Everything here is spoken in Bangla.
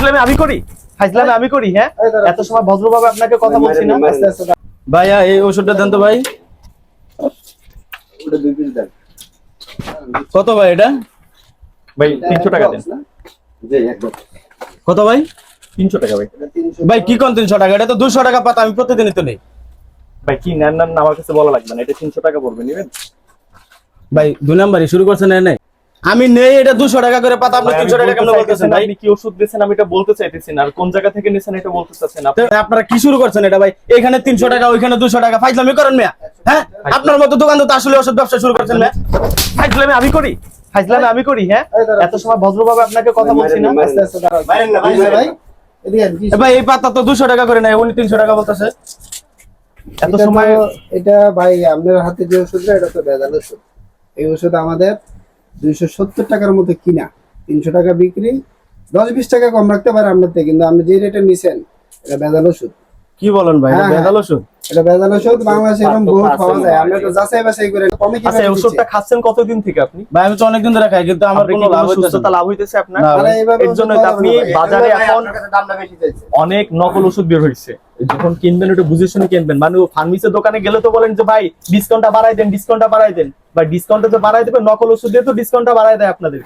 ফাইজলামি আমি করি? ফাইজলামি আমি করি হ্যাঁ? এত সময় ভদ্রভাবে আপনাকে কথা বলছি না। ভাইয়া এই ওষুধটা দেন তো ভাই। কত ভাই এটা? ভাই তিনশো টাকা দেন। কত ভাই? তিনশো টাকা ভাই। ভাই কি কোন তিনশো টাকা? এটা তো দুশো টাকা পাতা আমি প্রতিদিনই তো নেই। ভাই কি নেন নেন আমার কাছে বলা লাগবে না। এটা তিনশো টাকা পড়বে নেবেন? ভাই দুই নাম্বারই শুরু করছেন এনে। আমি নেই এটা দুশো টাকা করে পাতা আপনি ভাই, আমি তিনশো টাকা কেন বলতেছেন ভাই? আপনি কি ওষুধ দিয়েছেন? আমি এটা বলতে চাইতেছি না। আর কোন জায়গা থেকে নিয়েছেন এটা বলতে চাচ্ছেন আপনি? আপনারা কি শুরু করছেন এটা ভাই? এখানে তিনশো টাকা ওইখানে দুশো টাকা। ফাইজলামি করেন মিয়া হ্যাঁ? আপনার মতো দোকান তো আসলে ওষুধ ব্যবসা শুরু করছেন মিয়া। ফাইজলামি আমি করি? ফাইজলামি আমি করি হ্যাঁ? এত সময় ভদ্রভাবে আপনাকে কথা বলছি না। এ ভাই এই পাতা তো দুশো টাকা করে নেয় উনি তিনশো টাকা বলতেছে। এত সময় এটা ভাই আপনার হাতে যে ওষুধটা এটা তো ভেজাল ওষুধ। এই ওষুধ আমাদের দুইশো সত্তর টাকার মতো কিনা। তিনশো টাকা বিক্রি দশ বিশ টাকা কম রাখতে পারে আপনার থেকে কিন্তু আপনি যে রেটে নিছেন এটা বেদাল ওষুধ। কি বলেন ভাই বেদাল হ্যাঁ, ওষুধ? এটা ভেজাল ওষুধ বাংলাদেশে এরকম বহুত পাওয়া যায়। আমরা তো যাচাই বাছাই করে কমে কি আচ্ছা ওষুধটা খাচ্ছেন কতদিন থেকে আপনি? ভাই আমি তো অনেকদিন ধরে খাই কিন্তু আমার কোনো লাভ হইতেছে সুস্থতা লাভ হইতেছে আপনার? এর জন্য আপনি বাজারে এখন দামটা বেশি চাইছে। অনেক নকল ওষুধ বের হয়েছে যখন কিনবেন ওটা বুঝে শুনে কিনবেন। মানে ফার্মেসির দোকানে গেলে তো বলেন যে ভাই ডিসকাউন্টটা বাড়াই দেন ডিসকাউন্টটা বাড়াই দেন। বা ডিসকাউন্টটা তো বাড়াই দেবে নকল ওষুধ দিয়ে তো ডিসকাউন্টটা বাড়াই দেয় আপনাদের